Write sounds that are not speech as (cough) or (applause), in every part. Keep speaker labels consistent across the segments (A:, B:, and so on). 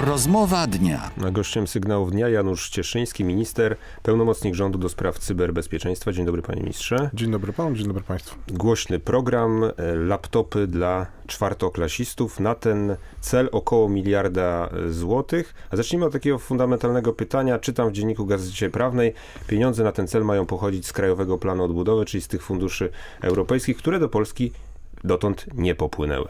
A: Rozmowa dnia.
B: A gościem sygnałów dnia Janusz Cieszyński, minister, pełnomocnik rządu do spraw cyberbezpieczeństwa. Dzień dobry panie ministrze.
C: Dzień dobry panu, dzień dobry państwu.
B: Głośny program, e, laptopy dla czwartoklasistów. Na ten cel około miliarda e, złotych. A zacznijmy od takiego fundamentalnego pytania. Czytam w dzienniku Gazecie Prawnej. Pieniądze na ten cel mają pochodzić z Krajowego Planu Odbudowy, czyli z tych funduszy europejskich, które do Polski dotąd nie popłynęły.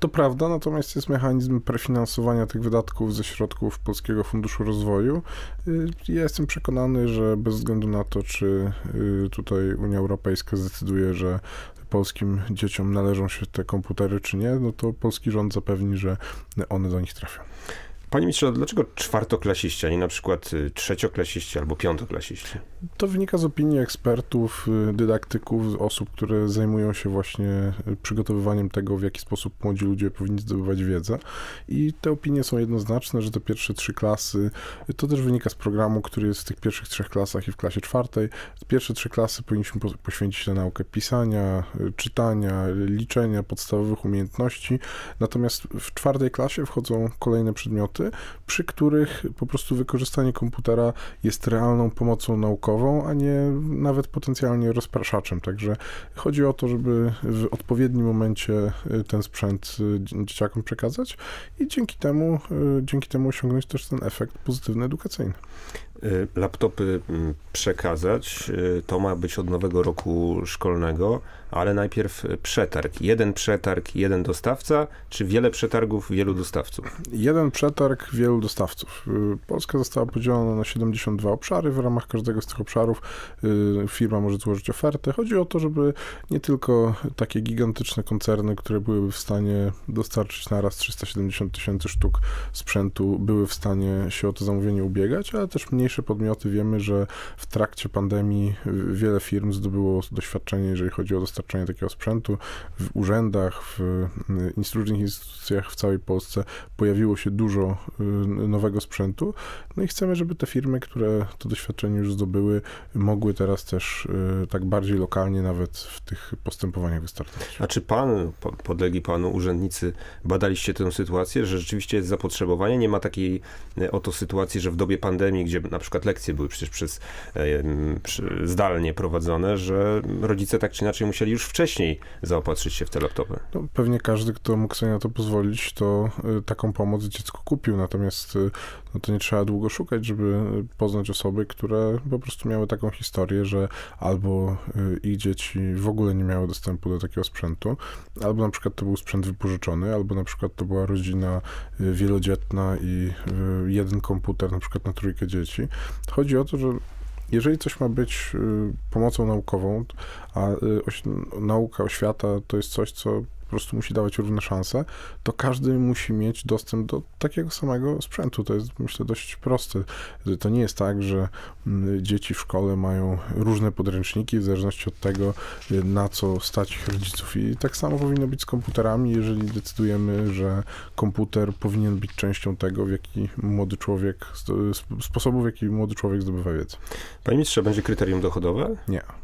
C: To prawda, natomiast jest mechanizm prefinansowania tych wydatków ze środków Polskiego Funduszu Rozwoju. Y, Ja jestem przekonany, że bez względu na to, czy y, tutaj Unia Europejska zdecyduje, że polskim dzieciom należą się te komputery, czy nie, no to polski rząd zapewni, że one do nich trafią.
B: Panie ministrze, dlaczego czwartoklasiści, a nie na przykład y, trzecioklasiści albo piątoklasiści?
C: To wynika z opinii ekspertów, y, dydaktyków, osób, które zajmują się właśnie y, przygotowywaniem tego, w jaki sposób młodzi ludzie powinni zdobywać wiedzę. I te opinie są jednoznaczne, że te pierwsze trzy klasy, to też wynika z programu, który jest w tych pierwszych trzech klasach i w klasie czwartej. Pierwsze trzy klasy powinniśmy po- poświęcić na naukę pisania, czytania, liczenia, podstawowych umiejętności. Natomiast w czwartej klasie wchodzą kolejne przedmioty, przy których po prostu wykorzystanie komputera jest realną pomocą naukową, a nie nawet potencjalnie rozpraszaczem. Także chodzi o to, żeby w odpowiednim momencie y, ten sprzęt y, dzie- dzieciakom przekazać i dzięki temu, y, dzięki temu osiągnąć też ten efekt pozytywny edukacyjny.
B: Laptopy mm, przekazać, to ma być od nowego roku szkolnego, ale najpierw przetarg. Jeden przetarg, jeden dostawca, czy wiele przetargów, wielu dostawców?
C: Jeden przetarg, wielu dostawców. Y, Polska została podzielona na 72 obszary. W ramach każdego z tych obszarów y, firma może złożyć ofertę. Chodzi o to, żeby nie tylko takie gigantyczne koncerny, które byłyby w stanie dostarczyć naraz 370 tysięcy sztuk sprzętu, były w stanie się o to zamówienie ubiegać, ale też mniejsze podmioty. Wiemy, że w trakcie pandemii y, wiele firm zdobyło doświadczenie, jeżeli chodzi o dostarczanie takiego sprzętu. W urzędach, w y, różnych instytucjach w całej Polsce pojawiło się dużo y, nowego sprzętu. No i chcemy, żeby te firmy, które to doświadczenie już zdobyły, mogły teraz też y, tak bardziej lokalnie nawet w tych postępowaniach wystartować.
B: A czy pan, po- podlegli panu urzędnicy, badaliście tę sytuację, że rzeczywiście jest zapotrzebowanie? Nie ma takiej y, oto sytuacji, że w dobie pandemii, gdzie na przykład lekcje były przecież przez y, zdalnie prowadzone, że rodzice tak czy inaczej musieli już wcześniej zaopatrzyć się w te laptopy?
C: No, pewnie każdy, kto mógł sobie na to pozwolić, to y, taką pomoc dziecku kupił. Natomiast y, no, to nie trzeba długo szukać, żeby y, poznać osoby, które po prostu miały taką historię, że albo ich dzieci w ogóle nie miały dostępu do takiego sprzętu, albo na przykład to był sprzęt wypożyczony, albo na przykład to była rodzina wielodzietna i jeden komputer na przykład na trójkę dzieci. Chodzi o to, że jeżeli coś ma być y, pomocą naukową, a y, nauka, oświata to jest coś, co prostu musi dawać równe szanse, to każdy musi mieć dostęp do takiego samego sprzętu. To jest, myślę, dość proste. To nie jest tak, że mm, dzieci w szkole mają różne podręczniki w zależności od tego, y, na co stać ich rodziców. I tak samo powinno być z komputerami, jeżeli decydujemy, że komputer powinien być częścią tego, w jaki młody człowiek, sposobu, w jaki młody człowiek zdobywa wiedzę.
B: Panie ministrze, będzie kryterium dochodowe?
C: Nie.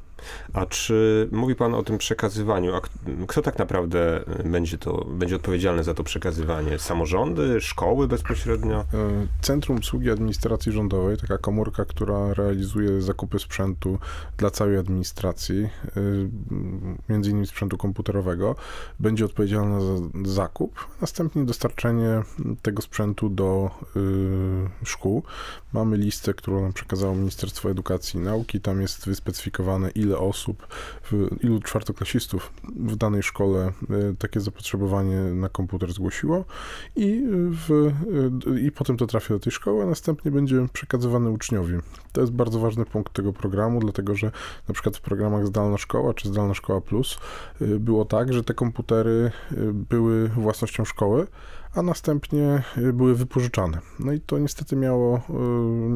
B: A czy mówi Pan o tym przekazywaniu? A kto tak naprawdę y, będzie, to, będzie odpowiedzialny za to przekazywanie? Samorządy, szkoły bezpośrednio?
C: E, Centrum Obsługi Administracji Rządowej, taka komórka, która realizuje zakupy sprzętu dla całej administracji, e, między innymi sprzętu komputerowego, będzie odpowiedzialna za zakup, następnie dostarczenie tego sprzętu do y, szkół. Mamy listę, którą nam przekazało Ministerstwo Edukacji i Nauki. Tam jest wyspecyfikowane, ile osób, w- ilu czwartoklasistów w danej szkole y, takie zapotrzebowanie na komputer zgłosiło i, w, i potem to trafia do tej szkoły, a następnie będzie przekazywane uczniowi. To jest bardzo ważny punkt tego programu, dlatego że na przykład w programach Zdalna Szkoła czy Zdalna Szkoła Plus było tak, że te komputery były własnością szkoły, a następnie y, były wypożyczane. No i to niestety miało y,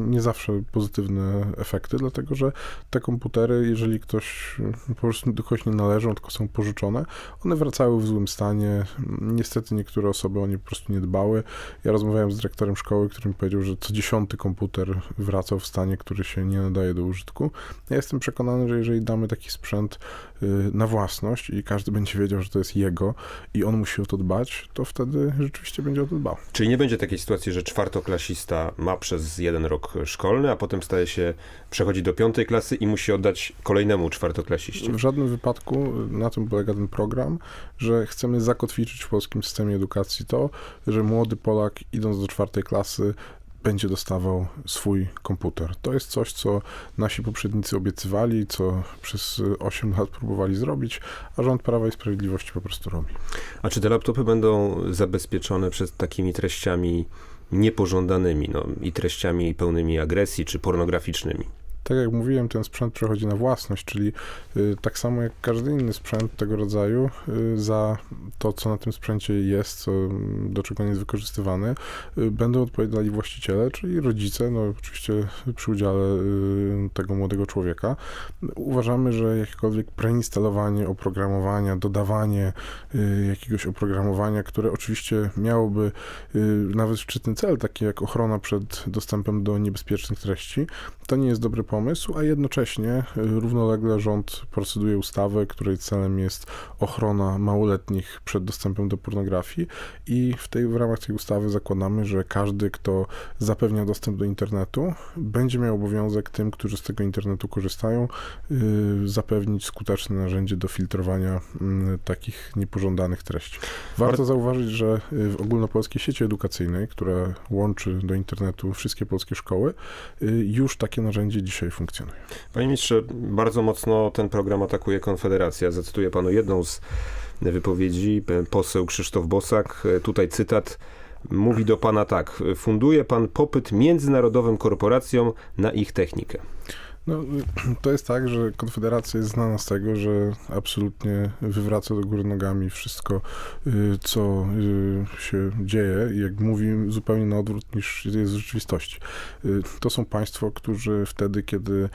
C: nie zawsze pozytywne efekty, dlatego że te komputery, jeżeli ktoś y, po prostu do kogoś nie należą, tylko są pożyczone, one wracały w złym stanie. Niestety niektóre osoby o nie po prostu nie dbały. Ja rozmawiałem z dyrektorem szkoły, który mi powiedział, że co dziesiąty komputer wracał w stanie, który się nie nadaje do użytku. Ja jestem przekonany, że jeżeli damy taki sprzęt na własność i każdy będzie wiedział, że to jest jego i on musi o to dbać, to wtedy rzeczywiście będzie o to dbał.
B: Czyli nie będzie takiej sytuacji, że czwartoklasista ma przez jeden rok szkolny, a potem staje się, przechodzi do piątej klasy i musi oddać kolejnemu czwartoklasiście.
C: W żadnym wypadku na tym polega ten program, że chcemy zakotwiczyć w polskim systemie edukacji to, że młody Polak idąc do czwartej klasy będzie dostawał swój komputer. To jest coś, co nasi poprzednicy obiecywali, co przez 8 lat próbowali zrobić, a rząd Prawa i Sprawiedliwości po prostu robi.
B: A czy te laptopy będą zabezpieczone przed takimi treściami niepożądanymi, no, i treściami pełnymi agresji czy pornograficznymi?
C: Tak jak mówiłem, ten sprzęt przechodzi na własność, czyli y, tak samo jak każdy inny sprzęt tego rodzaju, y, za to, co na tym sprzęcie jest, co, do czego on jest wykorzystywany, y, będą odpowiadali właściciele, czyli rodzice, no oczywiście przy udziale tego młodego człowieka. Uważamy, że jakiekolwiek preinstalowanie oprogramowania, dodawanie jakiegoś oprogramowania, które oczywiście miałoby nawet szczytny cel, taki jak ochrona przed dostępem do niebezpiecznych treści, to nie jest dobry pomysł, a jednocześnie y, równolegle rząd proceduje ustawę, której celem jest ochrona małoletnich przed dostępem do pornografii i w, tej, w ramach tej ustawy zakładamy, że każdy, kto zapewnia dostęp do internetu, będzie miał obowiązek tym, którzy z tego internetu korzystają, y, zapewnić skuteczne narzędzie do filtrowania mm, takich niepożądanych treści. Warto zauważyć, że y, w ogólnopolskiej sieci edukacyjnej, która łączy do internetu wszystkie polskie szkoły, y, już takie narzędzie dzisiaj funkcjonuje.
B: Panie ministrze, bardzo mocno ten program atakuje Konfederacja. Zacytuję panu jedną z wypowiedzi. Poseł Krzysztof Bosak, tutaj cytat, mówi do pana tak. Funduje pan popyt międzynarodowym korporacjom na ich technikę.
C: No, (clears throat) to jest tak, że Konfederacja jest znana z tego, że absolutnie wywraca do góry nogami wszystko, y, co y, się dzieje i jak mówi zupełnie na odwrót niż jest w rzeczywistości. Y, To są państwo, którzy wtedy, kiedy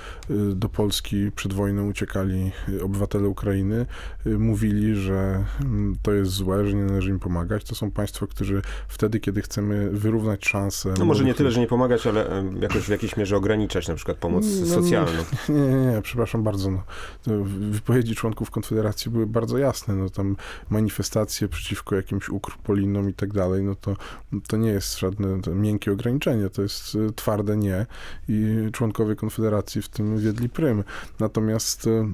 C: do Polski przed wojną uciekali obywatele Ukrainy, mówili, że mm, to jest złe, że nie należy im pomagać. To są państwo, którzy wtedy, kiedy chcemy wyrównać szanse...
B: No może nie tyle, że nie pomagać, ale jakoś w jakiejś mierze ograniczać na przykład pomoc
C: No,
B: socjalną.
C: Nie, nie, nie, przepraszam bardzo. No. Wypowiedzi członków Konfederacji były bardzo jasne. No, tam manifestacje przeciwko jakimś ukrupolinom i tak dalej, no to, to nie jest żadne miękkie ograniczenie, to jest y, twarde nie i członkowie Konfederacji w tym wiedli prym. Natomiast y,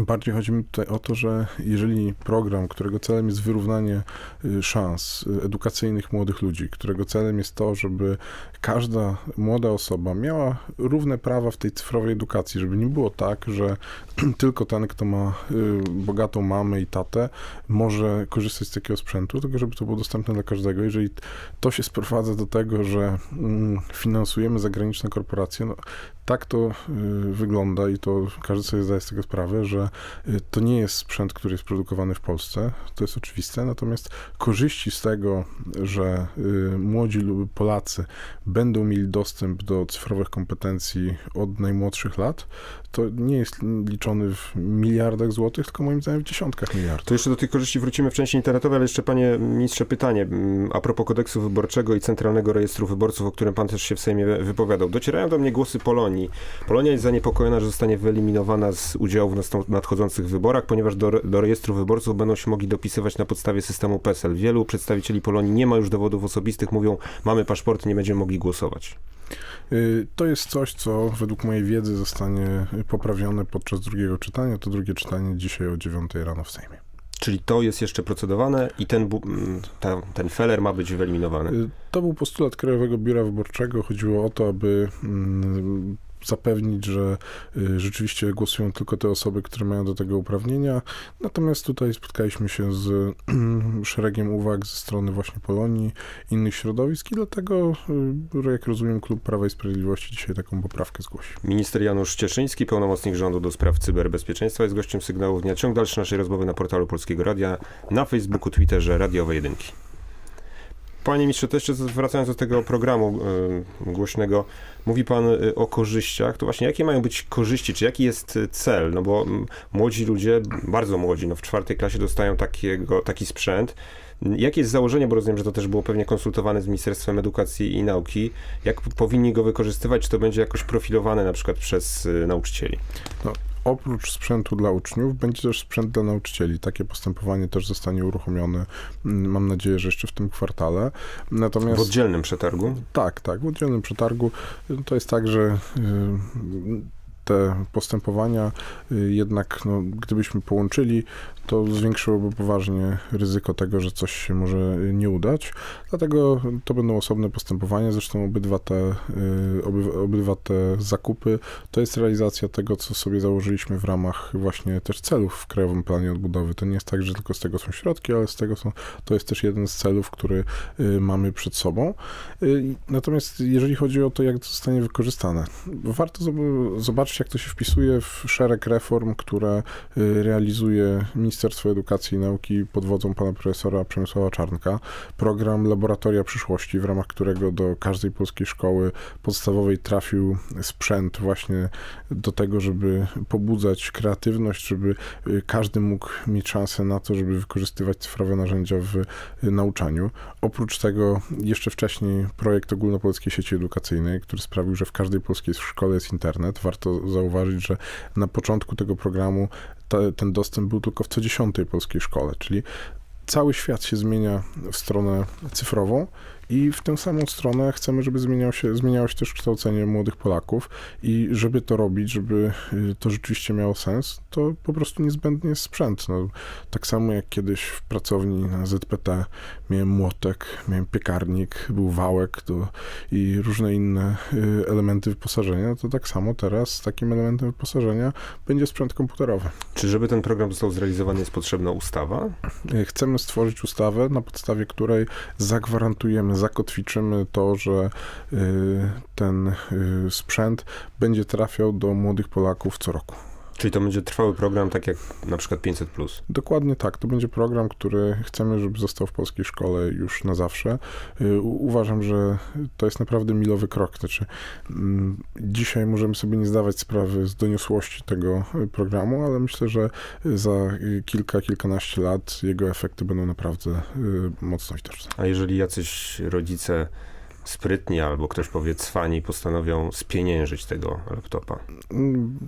C: Bardziej chodzi mi tutaj o to, że jeżeli program, którego celem jest wyrównanie y, szans y, edukacyjnych młodych ludzi, którego celem jest to, żeby każda młoda osoba miała równe prawa w tej cyfrowej edukacji, żeby nie było tak, że (clears throat) tylko ten, kto ma y, bogatą mamę i tatę, może korzystać z takiego sprzętu, tylko żeby to było dostępne dla każdego. Jeżeli to się sprowadza do tego, że mm, finansujemy zagraniczne korporacje, no, tak to wygląda i to każdy sobie zdaje z tego sprawę, że y, to nie jest sprzęt, który jest produkowany w Polsce, to jest oczywiste, natomiast korzyści z tego, że y, młodzi Polacy będą mieli dostęp do cyfrowych kompetencji od najmłodszych lat, to nie jest liczony w miliardach złotych, tylko moim zdaniem w dziesiątkach miliardów.
B: To jeszcze do tych korzyści wrócimy w części internetowej, ale jeszcze panie ministrze pytanie mm, a propos kodeksu wyborczego i Centralnego Rejestru Wyborców, o którym pan też się w Sejmie wypowiadał. Docierają do mnie głosy Polonii. Polonia jest zaniepokojona, że zostanie wyeliminowana z udziału w nadchodzących wyborach, ponieważ do, do rejestru wyborców będą się mogli dopisywać na podstawie systemu PESEL. Wielu przedstawicieli Polonii nie ma już dowodów osobistych, mówią, mamy paszporty, nie będziemy mogli głosować.
C: Y, To jest coś, co według mojej wiedzy zostanie poprawione podczas drugiego czytania. To drugie czytanie dzisiaj o 9 rano w Sejmie.
B: Czyli to jest jeszcze procedowane i ten, mm, ta, ten feller ma być wyeliminowany.
C: Y, To był postulat Krajowego Biura Wyborczego. Chodziło o to, aby mm, zapewnić, że y, rzeczywiście głosują tylko te osoby, które mają do tego uprawnienia. Natomiast tutaj spotkaliśmy się z (clears throat) szeregiem uwag ze strony właśnie Polonii, innych środowisk i dlatego, y, jak rozumiem, Klub Prawa i Sprawiedliwości dzisiaj taką poprawkę zgłosi.
B: Minister Janusz Cieszyński, pełnomocnik rządu do spraw cyberbezpieczeństwa, jest gościem sygnałów dnia. Ciąg dalszy naszej rozmowy na portalu Polskiego Radia, na Facebooku, Twitterze, Radiowe Jedynki. Panie ministrze, to jeszcze wracając do tego programu y, głośnego, mówi pan y, o korzyściach. To właśnie jakie mają być korzyści, czy jaki jest y, cel? No bo młodzi ludzie, bardzo młodzi, no w czwartej klasie dostają takiego, taki sprzęt. Jakie jest założenie, bo rozumiem, że to też było pewnie konsultowane z Ministerstwem Edukacji i Nauki. Jak powinni go wykorzystywać? Czy to będzie jakoś profilowane na przykład przez nauczycieli?
C: Oprócz sprzętu dla uczniów będzie też sprzęt dla nauczycieli. Takie postępowanie też zostanie uruchomione, mm, mam nadzieję, że jeszcze w tym kwartale.
B: W
C: Natomiast
B: oddzielnym przetargu?
C: tak, tak, w oddzielnym przetargu to jest tak, że y, te postępowania y, jednak, no, gdybyśmy połączyli, to zwiększyłoby poważnie ryzyko tego, że coś się może nie udać. Dlatego to będą osobne postępowania. Zresztą obydwa te, y, oby, obydwa te zakupy to jest realizacja tego, co sobie założyliśmy w ramach właśnie też celów w Krajowym Planie Odbudowy. To nie jest tak, że tylko z tego są środki, ale z tego są, to jest też jeden z celów, który y, mamy przed sobą. Y, Natomiast jeżeli chodzi o to, jak to zostanie wykorzystane, warto zob- jak to się wpisuje w szereg reform, które y, realizuje Ministerstwo Edukacji i Nauki pod wodzą pana profesora Przemysława Czarnka. Program Laboratoria Przyszłości, w ramach którego do każdej polskiej szkoły podstawowej trafił sprzęt właśnie do tego, żeby pobudzać kreatywność, żeby y, każdy mógł mieć szansę na to, żeby wykorzystywać cyfrowe narzędzia w y, nauczaniu. Oprócz tego jeszcze wcześniej projekt ogólnopolskiej sieci edukacyjnej, który sprawił, że w każdej polskiej szkole jest internet. Warto zauważyć, że na początku tego programu te, ten dostęp był tylko w co dziesiątej polskiej szkole, czyli cały świat się zmienia w stronę cyfrową i w tę samą stronę chcemy, żeby zmieniało się, zmieniało się też kształcenie młodych Polaków i żeby to robić, żeby y, to rzeczywiście miało sens, to po prostu niezbędny jest sprzęt. No, tak samo jak kiedyś w pracowni na ZPT miałem młotek, miałem piekarnik, był wałek to, i różne inne y, elementy wyposażenia, to tak samo teraz takim elementem wyposażenia będzie sprzęt komputerowy.
B: Czy żeby ten program został zrealizowany jest potrzebna ustawa?
C: Y, Chcemy stworzyć ustawę, na podstawie której zagwarantujemy, zakotwiczymy to, że y, ten y, sprzęt będzie trafiał do młodych Polaków co roku.
B: Czyli to będzie trwały program, tak jak na przykład 500+.
C: Dokładnie tak. To będzie program, który chcemy, żeby został w polskiej szkole już na zawsze. Y, Uważam, że to jest naprawdę milowy krok. Znaczy, mm, dzisiaj możemy sobie nie zdawać sprawy z doniosłości tego y, programu, ale myślę, że za y, kilka, kilkanaście lat jego efekty będą naprawdę mocno widoczne.
B: A jeżeli jacyś rodzice sprytni albo ktoś powie cwani postanowią spieniężyć tego laptopa?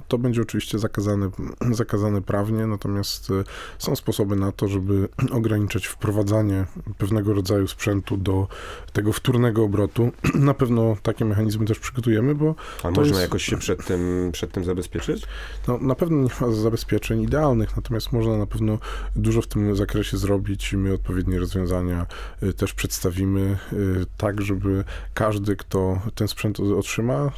C: To będzie oczywiście zakazane, zakazane prawnie, natomiast y, są sposoby na to, żeby ograniczać wprowadzanie pewnego rodzaju sprzętu do tego wtórnego obrotu. (clears throat) Na pewno takie mechanizmy też przygotujemy, bo
B: A można
C: jest-
B: jakoś się przed tym, przed tym zabezpieczyć?
C: no, na pewno nie ma zabezpieczeń idealnych, natomiast można na pewno dużo w tym zakresie zrobić i my odpowiednie rozwiązania y, też przedstawimy, y, tak żeby każdy, kto ten sprzęt otrzyma,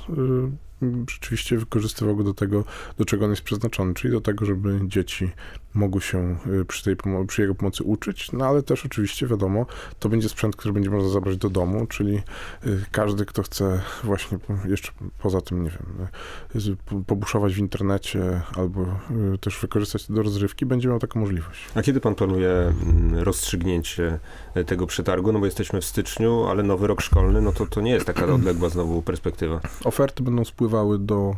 C: y, rzeczywiście wykorzystywał go do tego, do czego on jest przeznaczony, czyli do tego, żeby dzieci mogły się y, przy, tej, przy jego pomocy uczyć, no ale też oczywiście wiadomo, to będzie sprzęt, który będzie można zabrać do domu, czyli y, każdy, kto chce właśnie jeszcze poza tym, nie wiem, y, pobuszować w internecie albo też wykorzystać do rozrywki, będzie miał taką możliwość.
B: A kiedy pan planuje mm, rozstrzygnięcie tego przetargu? No bo jesteśmy w styczniu, ale nowy rok szkolny, no to to nie jest taka (clears throat) odległa znowu perspektywa.
C: Oferty będą spływały do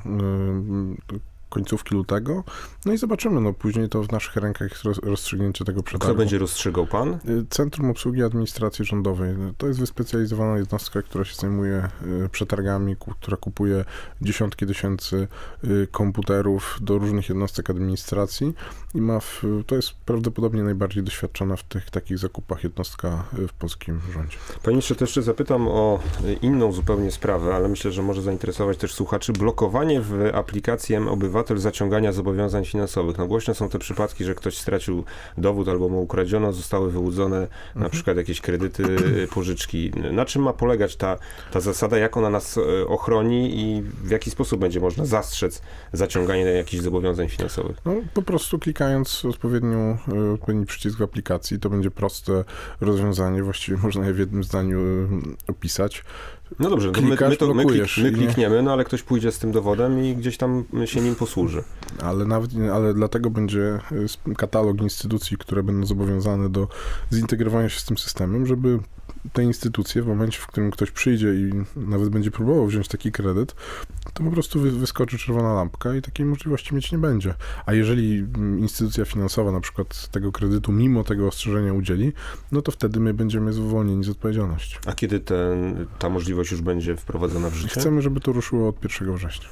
C: końcówki lutego, no i zobaczymy, no później to w naszych rękach jest roz, rozstrzygnięcie tego
B: Kto
C: przetargu.
B: będzie rozstrzygał pan?
C: Y, Centrum Obsługi Administracji Rządowej to jest wyspecjalizowana jednostka, która się zajmuje y, przetargami, która kupuje dziesiątki tysięcy y, komputerów do różnych jednostek administracji i ma w, to jest prawdopodobnie najbardziej doświadczona w tych takich zakupach jednostka y, w polskim rządzie.
B: Panie ministrze, to jeszcze zapytam o inną zupełnie sprawę, ale myślę, że może zainteresować też słuchaczy. Blokowanie w aplikacji M-Obywatel zaciągania zobowiązań finansowych. No głośne są te przypadki, że ktoś stracił dowód albo mu ukradziono, zostały wyłudzone na przykład jakieś kredyty, e, pożyczki. Na czym ma polegać ta, ta zasada, jak ona nas e, ochroni i w jaki sposób będzie można zastrzec zaciąganie jakichś zobowiązań finansowych?
C: No, po prostu klikając odpowiednią, y, odpowiedni przycisk w aplikacji, to będzie proste rozwiązanie, właściwie można je w jednym zdaniu opisać.
B: No dobrze, to my,
C: Klikasz,
B: my, to, my, klik, my klikniemy, no ale ktoś pójdzie z tym dowodem i gdzieś tam się nim posłuży.
C: Ale nawet, ale dlatego będzie y, katalog instytucji, które będą zobowiązane do zintegrowania się z tym systemem, żeby te instytucje w momencie, w którym ktoś przyjdzie i nawet będzie próbował wziąć taki kredyt, to po prostu wy, wyskoczy czerwona lampka i takiej możliwości mieć nie będzie. A jeżeli mm, instytucja finansowa na przykład tego kredytu mimo tego ostrzeżenia udzieli, no to wtedy my będziemy zwolnieni z odpowiedzialności.
B: A kiedy ten, ta możliwość już będzie wprowadzona w życie?
C: Chcemy, żeby to ruszyło od 1 września.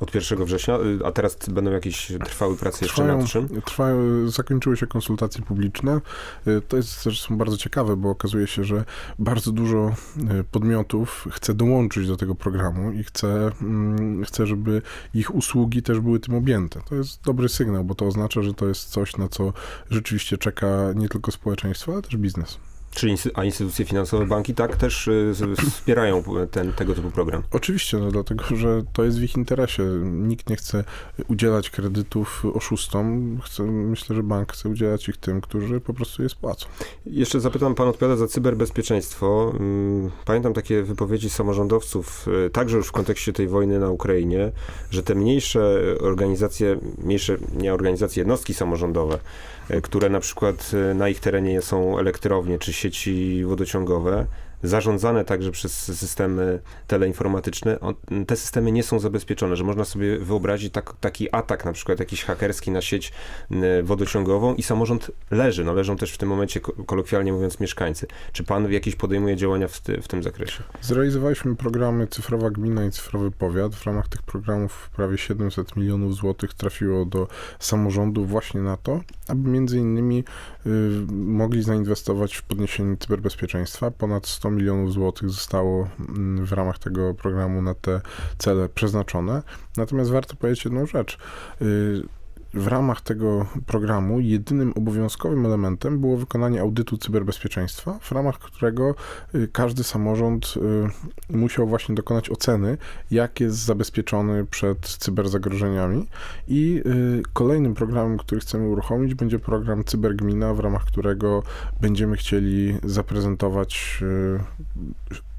B: Od 1 września, y, a teraz będą jakieś trwały prace jeszcze nad czym?
C: trwają, zakończyły się konsultacje publiczne. Y, To jest są bardzo ciekawe, bo okazuje się, że bardzo dużo y, podmiotów chce dołączyć do tego programu i chce, mm, chce, żeby ich usługi też były tym objęte. To jest dobry sygnał, bo to oznacza, że to jest coś, na co rzeczywiście czeka nie tylko społeczeństwo, ale też biznes.
B: Czy insty- a instytucje finansowe, banki tak też y, wspierają ten, tego typu program?
C: Oczywiście, no dlatego, że to jest w ich interesie. Nikt nie chce udzielać kredytów oszustom. Chce, myślę, że bank chce udzielać ich tym, którzy po prostu je spłacą.
B: Jeszcze zapytam, pan odpowiada za cyberbezpieczeństwo. Mm, Pamiętam takie wypowiedzi samorządowców, y, także już w kontekście tej wojny na Ukrainie, że te mniejsze organizacje, mniejsze, nie organizacje, jednostki samorządowe, które na przykład y, na ich terenie są elektrownie czy sieci wodociągowe, zarządzane także przez systemy teleinformatyczne, te systemy nie są zabezpieczone, że można sobie wyobrazić tak, taki atak na przykład jakiś hakerski na sieć wodociągową i samorząd leży, no leżą też w tym momencie ko- kolokwialnie mówiąc mieszkańcy. Czy pan jakieś podejmuje działania w, w tym zakresie?
C: Zrealizowaliśmy programy Cyfrowa Gmina i Cyfrowy Powiat. W ramach tych programów prawie 700 milionów złotych trafiło do samorządów właśnie na to, aby między innymi y, mogli zainwestować w podniesienie cyberbezpieczeństwa. Ponad 100 milionów złotych zostało mm, w ramach tego programu na te cele przeznaczone. Natomiast warto powiedzieć jedną rzecz. W ramach tego programu jedynym obowiązkowym elementem było wykonanie audytu cyberbezpieczeństwa, w ramach którego y, każdy samorząd y, musiał właśnie dokonać oceny, jak jest zabezpieczony przed cyberzagrożeniami. I y, kolejnym programem, który chcemy uruchomić, będzie program Cybergmina, w ramach którego będziemy chcieli zaprezentować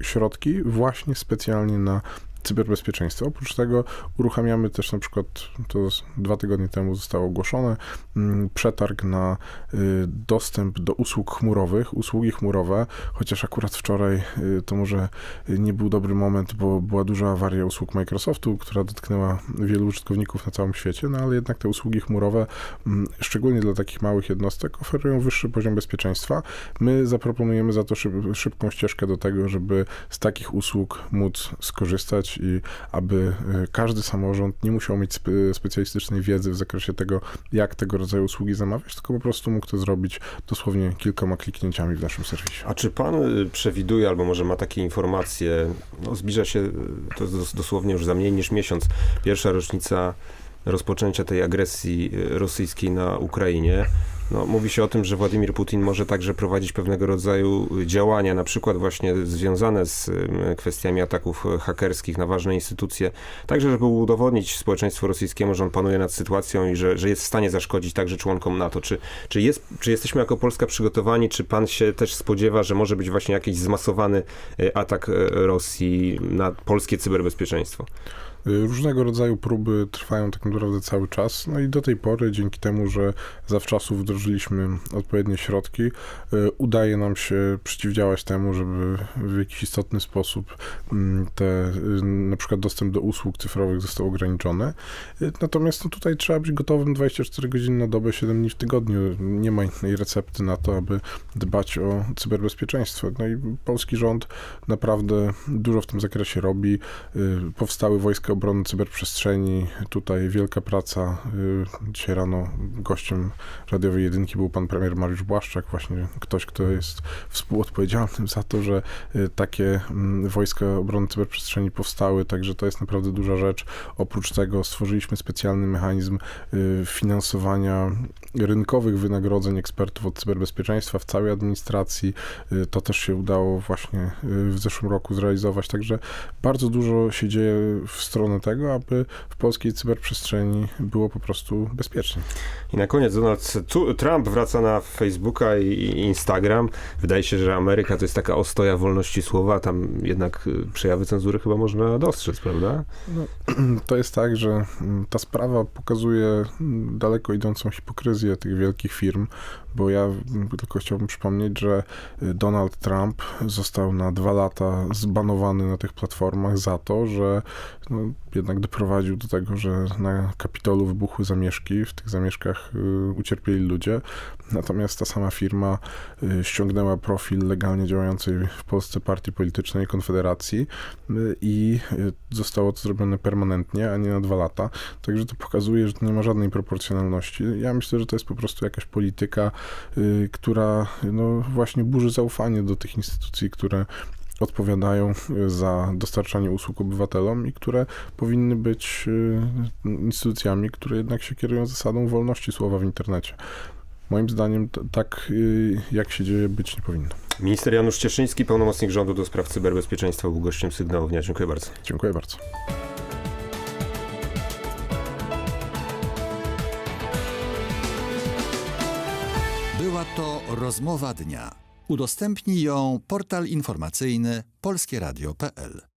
C: środki właśnie specjalnie na cyberbezpieczeństwo. Oprócz tego uruchamiamy też na przykład, to dwa tygodnie temu zostało ogłoszone, mm, przetarg na y, dostęp do usług chmurowych, usługi chmurowe, chociaż akurat wczoraj y, to może nie był dobry moment, bo była duża awaria usług Microsoftu, która dotknęła wielu użytkowników na całym świecie, no ale jednak te usługi chmurowe, mm, szczególnie dla takich małych jednostek, oferują wyższy poziom bezpieczeństwa. My zaproponujemy za to szyb, szybką ścieżkę do tego, żeby z takich usług móc skorzystać i aby y, każdy samorząd nie musiał mieć spe, specjalistycznej wiedzy w zakresie tego, jak tego rodzaju usługi zamawiać, tylko po prostu mógł to zrobić dosłownie kilkoma kliknięciami w naszym serwisie.
B: A czy pan y, przewiduje, albo może ma takie informacje, no zbliża się, y, to dos- dosłownie już za mniej niż miesiąc, pierwsza rocznica rozpoczęcia tej agresji rosyjskiej na Ukrainie. No, mówi się o tym, że Władimir Putin może także prowadzić pewnego rodzaju działania, na przykład właśnie związane z kwestiami ataków hakerskich na ważne instytucje, także żeby udowodnić społeczeństwu rosyjskiemu, że on panuje nad sytuacją i że, że jest w stanie zaszkodzić także członkom NATO. Czy, czy, jest, czy jesteśmy jako Polska przygotowani, czy pan się też spodziewa, że może być właśnie jakiś zmasowany y, atak y, Rosji na polskie cyberbezpieczeństwo?
C: Y, Różnego rodzaju próby trwają tak naprawdę cały czas, no i do tej pory, dzięki temu, że zawczasu wdrożyliśmy odpowiednie środki, y, udaje nam się przeciwdziałać temu, żeby w jakiś istotny sposób mm, te, y, na przykład dostęp do usług cyfrowych został ograniczony. Natomiast no, tutaj trzeba być gotowym 24 godziny na dobę, 7 dni w tygodniu. Nie ma innej recepty na to, aby dbać o cyberbezpieczeństwo. No i polski rząd naprawdę dużo w tym zakresie robi. Powstały wojska obrony cyberprzestrzeni. Tutaj wielka praca. Y, Dzisiaj rano gościem radiowej jedynki był pan premier Mariusz Błaszczak, właśnie ktoś, kto jest współodpowiedzialnym za to, że y, takie mm, wojska obrony cyberprzestrzeni powstały, także to jest naprawdę duża rzecz. Oprócz tego stworzyliśmy specjalny mechanizm y, finansowania rynkowych wynagrodzeń ekspertów od cyberbezpieczeństwa w całej administracji. To też się udało właśnie w zeszłym roku zrealizować, także bardzo dużo się dzieje w stronę tego, aby w polskiej cyberprzestrzeni było po prostu bezpiecznie.
B: I na koniec Donald Trump wraca na Facebooka i Instagram. Wydaje się, że Ameryka to jest taka ostoja wolności słowa, tam jednak y, przejawy cenzury chyba można dostrzec, prawda? (clears throat)
C: To jest tak, że mm, ta sprawa pokazuje mm, daleko idącą hipokryzję tych wielkich firm, bo ja mm, tylko chciałbym przypomnieć, że y, Donald Trump został na dwa lata zbanowany na tych platformach za to, że no, jednak doprowadził do tego, że na Kapitolu wybuchły zamieszki, w tych zamieszkach y, ucierpieli ludzie, natomiast ta sama firma y, ściągnęła profil legalnie działającej w Polsce partii politycznej Konfederacji y, i zostało to zrobione permanentnie, a nie na dwa lata. Także to pokazuje, że to nie ma żadnej proporcjonalności. Ja myślę, że to jest po prostu jakaś polityka, która no, właśnie burzy zaufanie do tych instytucji, które odpowiadają y, za dostarczanie usług obywatelom i które powinny być y, instytucjami, które jednak się kierują zasadą wolności słowa w internecie. Moim zdaniem tak, y, jak się dzieje, być nie powinno.
B: Minister Janusz Cieszyński, pełnomocnik rządu do spraw cyberbezpieczeństwa, był gościem sygnału dnia. Dziękuję bardzo.
C: Dziękuję bardzo.
A: Była to rozmowa dnia. Udostępnij ją portal informacyjny polskieradio.pl.